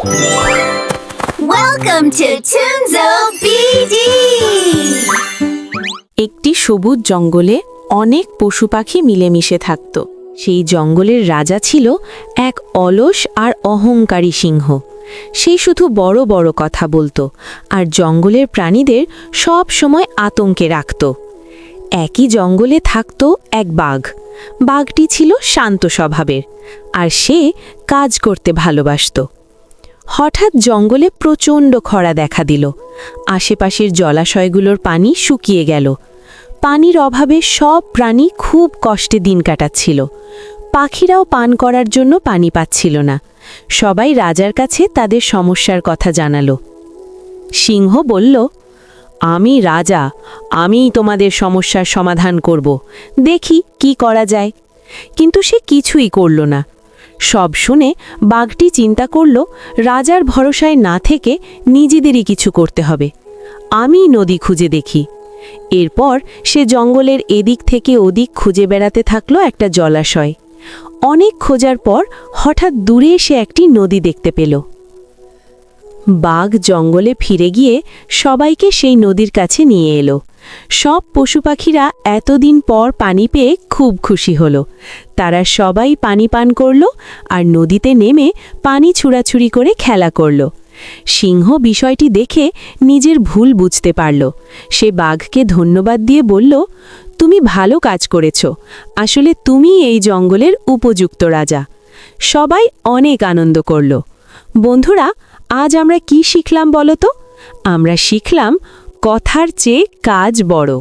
Welcome to Tunzo BD! একটি সবুজ জঙ্গলে অনেক পশু পাখি মিলেমিশে থাকত। সেই জঙ্গলের রাজা ছিল এক অলস আর অহংকারী সিংহ। সে শুধু বড় বড় কথা বলতো আর জঙ্গলের প্রাণীদের সব সময় আতঙ্কে রাখত। একই জঙ্গলে থাকত এক বাঘ। বাঘটি ছিল শান্ত স্বভাবের আর সে কাজ করতে ভালোবাসতো। হঠাৎ জঙ্গলে প্রচণ্ড খরা দেখা দিল। আশেপাশের জলাশয়গুলোর পানি শুকিয়ে গেল। পানির অভাবে সব প্রাণী খুব কষ্টে দিন কাটাচ্ছিল। পাখিরাও পান করার জন্য পানি পাচ্ছিল না। সবাই রাজার কাছে তাদের সমস্যার কথা জানালো। সিংহ বলল, আমি রাজা, আমিই তোমাদের সমস্যার সমাধান করব। দেখি কি করা যায়। কিন্তু সে কিছুই করল না। সব শুনে বাঘটি চিন্তা করল, রাজার ভরসায় না থেকে নিজেদেরই কিছু করতে হবে। আমি নদী খুঁজে দেখি। এরপর সে জঙ্গলের এদিক থেকে ওদিক খুঁজে বেড়াতে থাকল একটা জলাশয়। অনেক খোঁজার পর হঠাৎ দূরে সে একটি নদী দেখতে পেল। বাঘ জঙ্গলে ফিরে গিয়ে সবাইকে সেই নদীর কাছে নিয়ে এলো। সব পশু পাখিরা এতদিন পর পানি পেয়ে খুব খুশি হলো। তারা সবাই পানি পান করল আর নদীতে নেমে পানি ছুড়াছুড়ি করে খেলা করল। সিংহ বিষয়টি দেখে নিজের ভুল বুঝতে পারল। সে বাঘকে ধন্যবাদ দিয়ে বলল, তুমি ভালো কাজ করেছ। আসলে তুমি এই জঙ্গলের উপযুক্ত রাজা। সবাই অনেক আনন্দ করল। বন্ধুরা আজ আমরা কি শিখলাম বলো তো? আমরা শিখলাম কথার চেয়ে কাজ বড়।